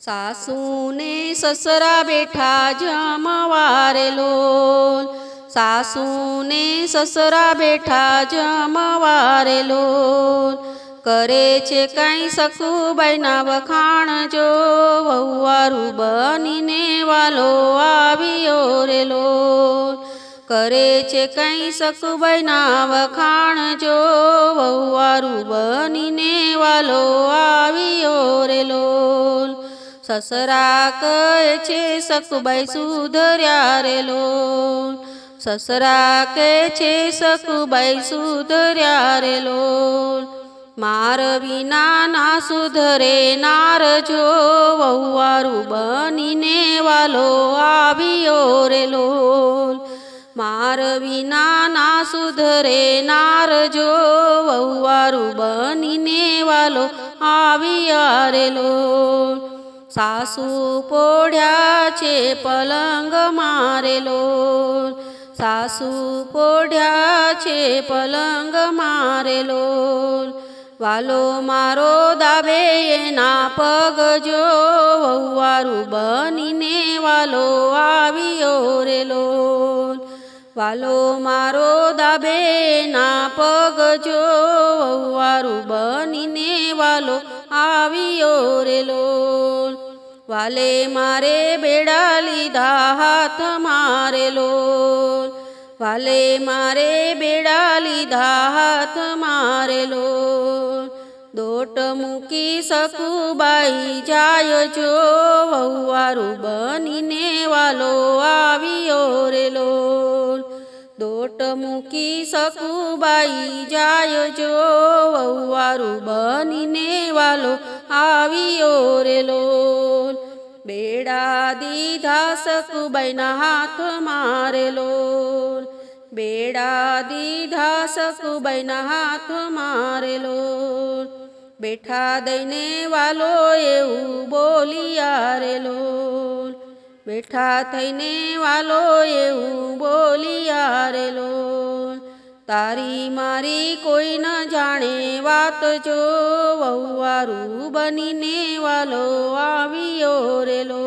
સાસુને સસરા બેઠા જમવારે લોલ સાસુને સસરા બેઠા જમવારે લોલ કરે છે કાંઈ સખુબાઈના વખાણ જો. વહુવારું બનીને વાલો આવ્યો રે લોલ કરે છે કાંઈ સખુબાઈના વખાણ જો. વહુવારું બનીને વાલો આવ્યો રે લોલ સસરા કહે છે સકુબાઈ સુધર્યા રે લોલ સસરા કહે છે સકુબાઈ સુધર્યા રે લોલ માર વિના ના સુધરે નાર જો, વહુવારું બનીને વાલો આવ્યો રે લોલ માર વિના ના સુધરે નાર જો, વહુવારું બનીને વાલો આવ્યા રે લોલ સાસુ પોઢ્યા છે, પલંગ મારેલો. સાસુ પોઢ્યા છે, પલંગ મારેલો. વાલો મારો દાબે એના પગ જો, વહુવારું બનીને વાલો આવ્યો રેલો. વાલો મારો દાબે ના પગ જો, વહુવારું બનીને વાલો આવ્યો રેલો. વાલે મારે બેડા લીધા હાથ મારેલો. વાલે મારે બેડા લીધા હાથ મારેલો. દોટ મૂકી સકુબાઈ જાય જો વહુવારું બનીને વાલો આવ્યો રેલો. દોટ મૂકી સકુબાઈ જાય જો વહુવારું બનીને વાલો આવ્યો રેલો. બેડા દીધા સકુબાઈના હાથ મારેલો બેડા દીધા સકુબાઈના હાથ મારેલો બેઠા દઈને વાલો એવું બોલી આરેલો. બેઠા થઈને વાલો એવું બોલી રેલો તારી મારી કોઈ ન જાણે વાત જો. વહુવારું બનીને વાલો આવ્યો રેલો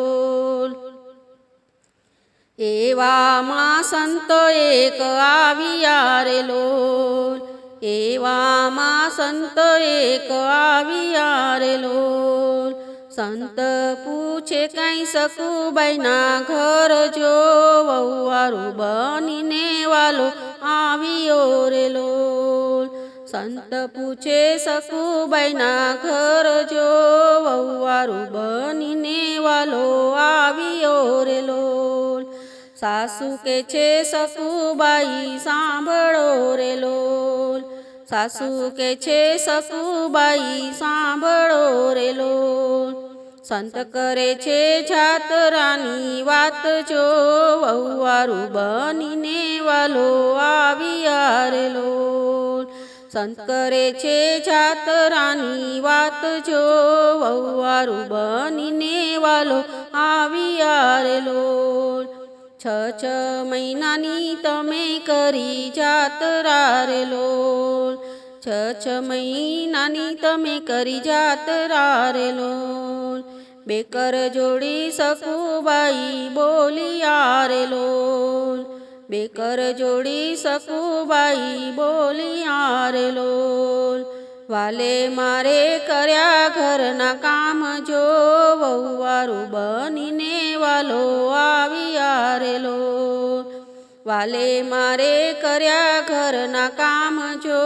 એવામાં સંત એક આવ્યા રેલો એવામાં સંત એક આવ્યા રેલો સંત પૂછે કાંઈ સકુબાઈના ઘર જો. વાલો આવ્યો રેલો સંત પૂછે સકુબાઈના ઘર જો વહુવારું બનીને વાલો આવ્યો રેલો સાસુ કે છે સકુબાઈ સાંભળો રેલો સાસુ કે છે સકુબાઈ સાંભળો રેલો સંત કરે છે, જાતરાની વાત જો વહુવારું બનીને વાલો રેલો સંત કરે છે જાતરાની વાત જો વહુવારું બનીને વાલો આવી આરેલો. છ છ મહિનાની તમે કરી જાતરા રેલો છ છ મહિનાની તમે કરી જાતરા રેલો બેકર જોડી સકુબાઈ બોલી રેલો બેકર જોડી સકુબાઈ બોલિયા લોલ. વાલે મારે કર્યા ઘરના કામ જો વહુવારું બનીને વાલો આવ્યા લોલ. વાલે મારે કર્યા ઘરના કામ જો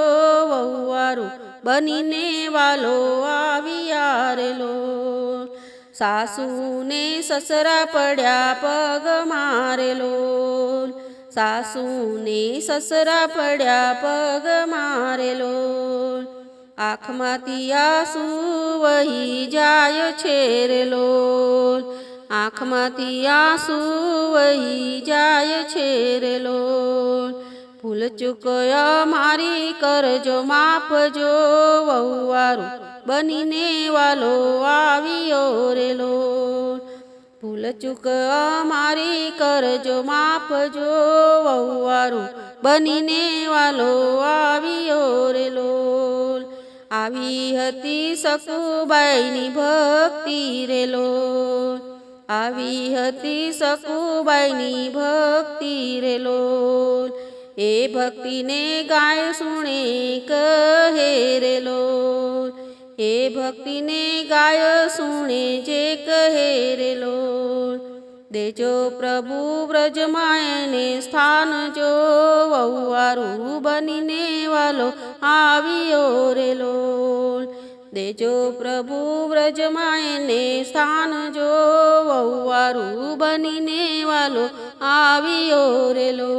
વહુવારું બનીને વાલો આવ્યા લોલ. સાસુને સસરા પડ્યા પગ મારેલો સાસુને સસરા પડ્યા પગ મારેલો. આંખમાંથી આંસુ વહી જાય છે રેલો આંખમાંથી આંસુ વહી જાય છે રેલો ભૂલ ચૂકય મારી કરજો માપજો વહુવારું બનીને વાલો આવ્યો રેલો. ભૂલ ચૂક મારી કરજો માપજો વહુવારું બનીને વાલો આવ્યો રેલો આવી હતી સકુબાઈની ભક્તિ રેલો આવી હતી સકુબાઈની ભક્તિ રેલો એ ભક્તિને ગાય સુણે કહે રેલો એ ભક્તિને ગાય સુણે જે કહે રેલો દેજો પ્રભુ વ્રજમાયને સ્થાન જો વહુવારું બનીને વાલો આવ્યો રેલો દેજો પ્રભુ વ્રજમાયને સ્થાન જો વહુવારું બનીને વાલો આવ્યો રેલો